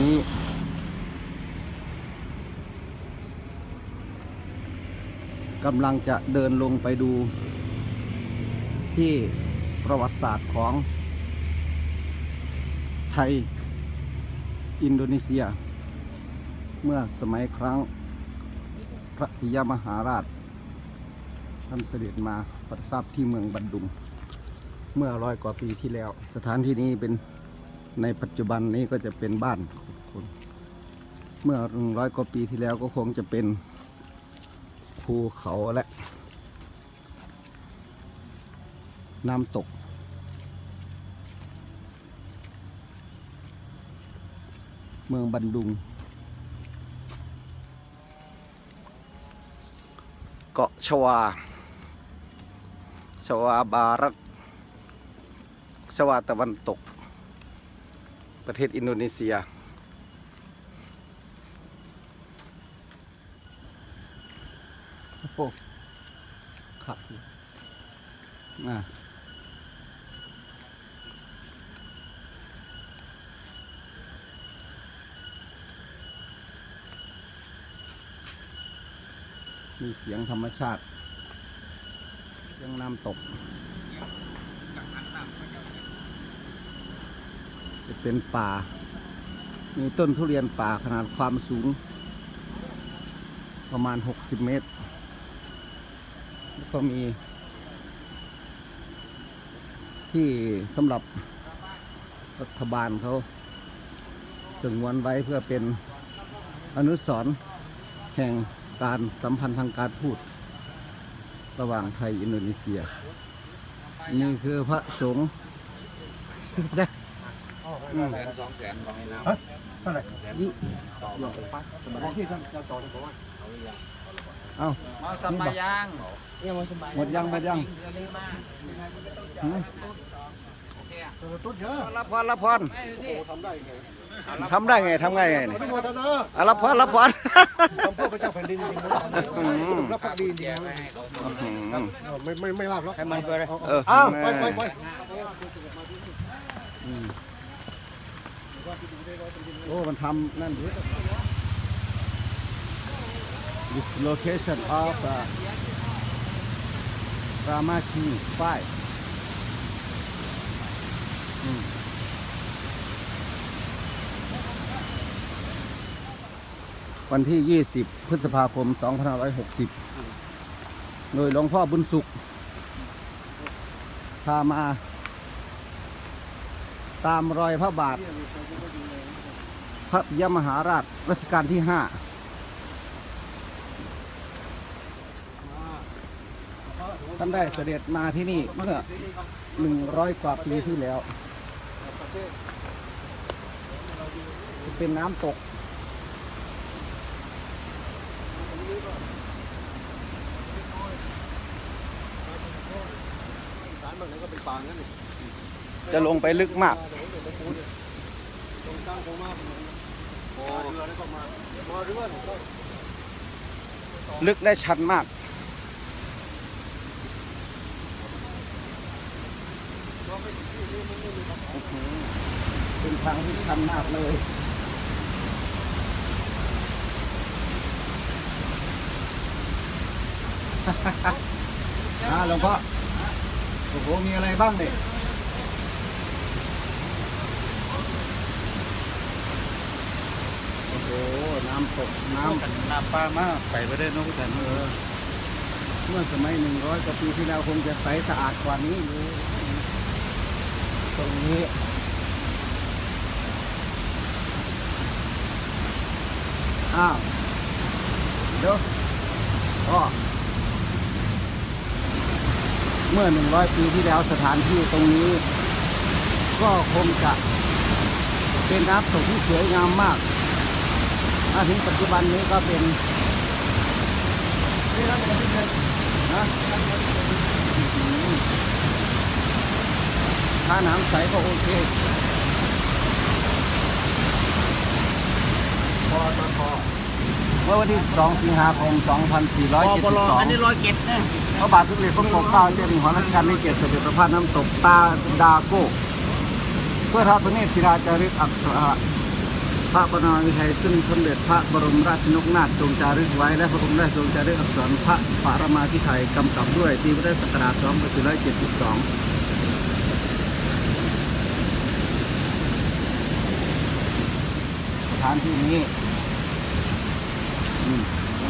นี้กำลังจะเดินลงไปดู ที่ประวัติศาสตร์ของ ไทย อินโดนีเซีย เมื่อสมัยครั้งพระพิยมหาราชท่านเสด็จมาประทับที่เมืองบันดุง เมื่อร้อยกว่าปีที่แล้ว สถานที่นี้เป็น ในปัจจุบันนี้ก็จะเป็นบ้านคนเมื่อร้อยกว่าปีที่แล้วก็คงจะเป็นภูเขาและ น้ำตก เมืองบันดุง เกาะชวา ชวาบารัตชวาตะวันตก ประเทศอินโดนีเซีย โอ้โหขับอยู่อะมีเสียงธรรมชาติเสียงน้ำตก จะ เป็นป่า มีต้นทุเรียนป่าขนาดความสูง ประมาณ 60 เมตร แล้วก็มี ที่สำหรับรัฐบาลเขาสงวนไว้เพื่อเป็นอนุสรณ์แห่งการสัมพันธ์ทางการพูด ระหว่างไทยอินโดนีเซีย นี่คือพระสงฆ์ แสนสองแสนของไอ้น้เท่าไหร่ยี่ำต่อมาปั๊บสมัยที่ท่านเจ้าต่อที่ผมว่าเอาเอาสมัยยังหมดยังหมดยังลืมมาหืมโอเคอะตุ๊ดเยอะรับพรรับพรไม่สิทำได้ไงทำได้ไงทำไงไงเนี่ยไม่โมทนาอะรับพรรับพรทำเพื่อพระเจ้าแผ่นดินจริงๆนะอืมรับพักดีจริงแจกๆไว้นะให้เขาอืมเออไม่ไม่ไม่ลาบแล้วให้มันไปเลยเอออ้าวไปไปไปอืม โอ้ มันทำนั่นด้วย This location of uh, Ramaki 5อืมวันที่ 20 พฤษภาคม 2560 โดยหลวงพ่อบุญสุข พามา ตามรอยพระบาท พระยมหาราชรัชกาลที่ห้าท่านได้เสด็จมาที่นี่เมื่อหนึ่งร้อยกว่าปีที่แล้ว เป็นน้ำตก สารบางไหนก็เป็นป่างั้นนี่ จะลงไปลึกมากลึกและชันมากเป็นทางที่ชันมากเลยอ่าหลวงพ่อโอ้โหมีอะไรบ้างเนี่ย อ้น้ำตกน้ำน้ำปลามากไปไปได้นกกันเออเมื่อสมัยหนึ่งร้อยกว่าปีที่แล้วคงจะใสสะอาดกว่านี้อยู่ตรงนี้อ้าวเดี๋ยวก็เมื่อหนึ่งร้อยปีที่แล้วสถานที่ตรงนี้ ก็คงจะเป็นน้ำตกที่สวยงามมาก มาถึงปัจจุบันนี้ก็เป็นนะถ้าน้ำใสก็โอเคพอตอนพอเมื่อวันที่ 2 สิงหาคม 2472อันนี้ร้อยเก็ดนะพระบาทสมเด็จพระปกเกล้าเจ้าอยู่หัวรัชกาลที่เจ็ดเสด็จประพาสน้ำตกตาดาโก้ เพื่อทอดพระเนตรศิราจารึกอักษร พระประนอมิไทยซึ่งสมเด็จพระบรมราชนกนาถทรงจารึกไว้ และพระองค์ได้ทรงจารึกอักษรพระปรมาภิไธยกำกับด้วยปีพุทธศักราช2472สถานที่นี้อืม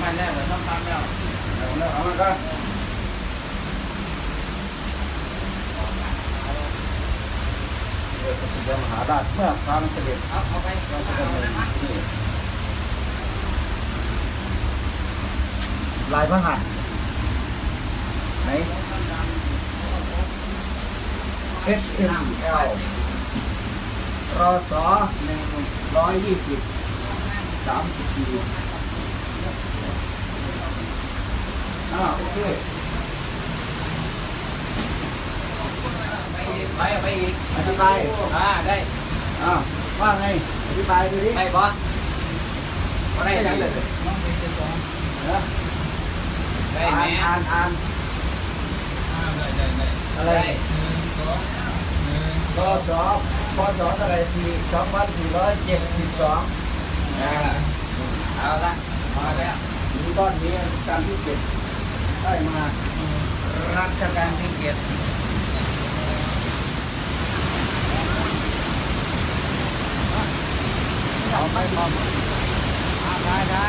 ไม่แน่เลยต้องทำแล้วเอาแล้วเอามาก็ เออพระพุทธมหาราชเมื่อครั้งเสด็จเราเอาจะดำเนินที่นี่ลายพระหัตถ์ไหน H M L รอสอหนึ่งร้อยยี่สิบสามสิบสี่อ่าโอเค ไปไปอีกอธิบายอ่าได้อ่าว่าไงอธิบายดูดิไปบอสได้ยังเลยเออได้อ่าแม่นอ่านอ่านได้ได้ได้อะไรรอสอพศเท่าไรสี่สองพันสี่ร้อยเจ็ดสิบสองอ่าเอาละมาแล้วมีก้อนนี้การที่เจ็ดได้มารัชกาลที่เจ็ด เอาไปพร้อมได้ได้ได้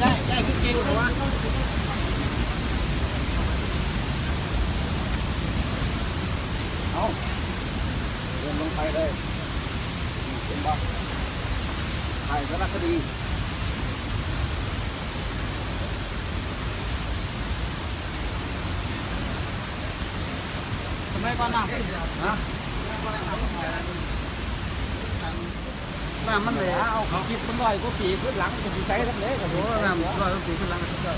ได้ได้คือเก่งแต่ว่า เอาเดินลงไปเลยเห็นบ่ถ่ายสารคดีทำไมก่อนนะนะน้ำมันเลยเอาขาคิดมันลอยก็ปีดขึ้นหลังก็ปีใส่ทั้งเลยกับผมน้ำลอยก็ปีดขึ้นหลังก็ได้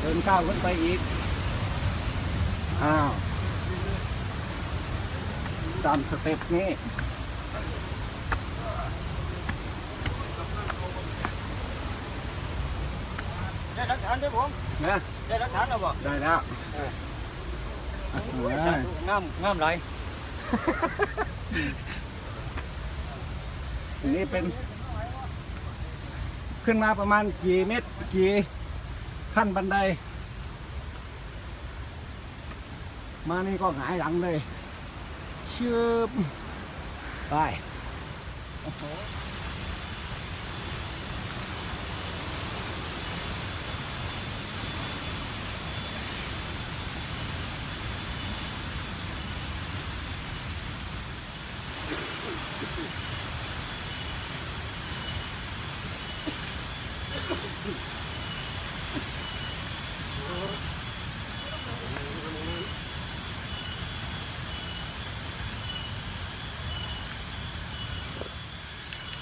เดินก้าวขึ้นไปอีก อ้าว ตามสเต็ปนี้ได้หลักฐานด้วยผมนะได้หลักฐานแล้วบ่ได้แล้วเอออะโอ้ยสาธุงามงามหลายอันนี้เป็น ขึ้นมาประมาณกี่เมตรกี่ขั้นบันได มานี่ก็หงายหลังเลย ชืบไปโอ้โห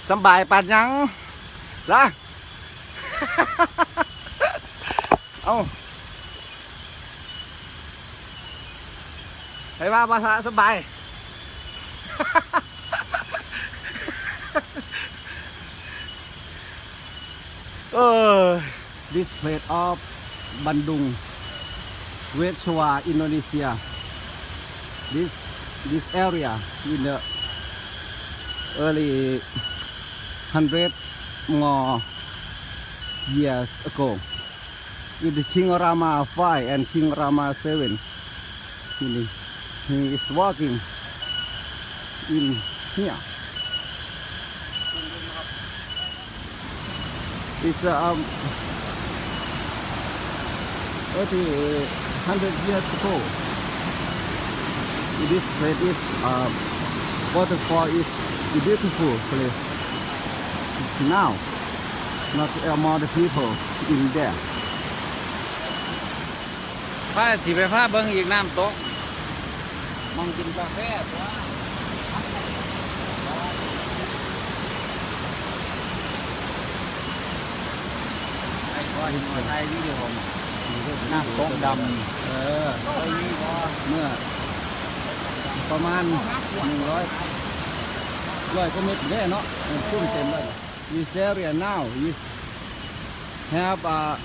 สบายปานยังละเอาไปว่าภาษาสบาย เออ this place of Bandung West Java Indonesia this this area in the early hundred. More years ago with the King Rama 5 and King Rama 7 he, he is walking in here. It's um 30 hundred years ago. This place is um, waterfall is a beautiful place now not uh, more the people in there พาสิไปพาเบิ่งอีกน้ำตกมองกินกาแฟตัวไอ้ก้อนไทยวิดีโอน้ำตกดำเออไอ้นี่ก็เมื่อประมาณหนึ่งร้อยร้อยกว่าเมตรได้เนาะมันขึ้นเต็มเลย This area now is have a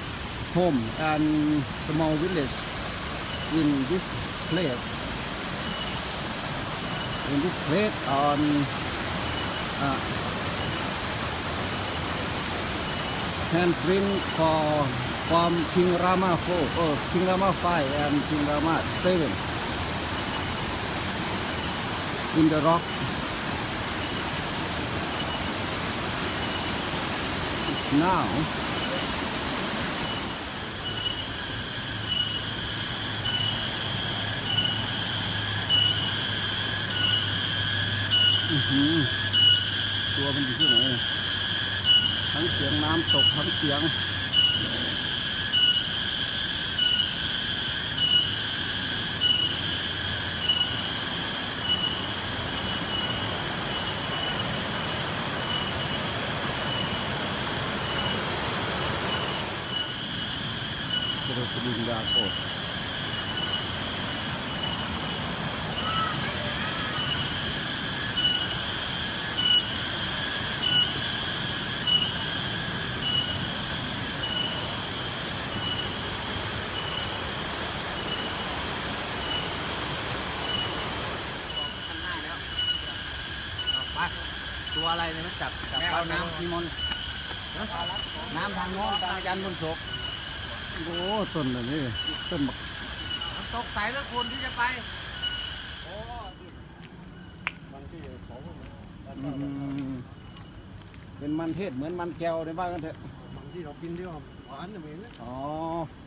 home and small village in this place. In this place on uh, handprint for from King Rama 4 oh King Rama 5 and King Rama 7 in the rock now อื้อหือตัวมันอยู่ที่ไหนทั้งเสียงน้ำตกทั้งเสียง terus bunda aku Pak, ตัวอะไรเนี่ยมันจับจับเอาน้ำพี่มนต์น้ำทางโน้นทางอาจารย์บุญศก โอ้ต้นอันนี้ต้นบักมันตกใส่แล้วคนที่จะไปอืมเป็นมันเทศเหมือนมันแก้วในบ้านกันเถอะบางที่เรากินด้วยหวานจะเหม็นนะอ๋อเ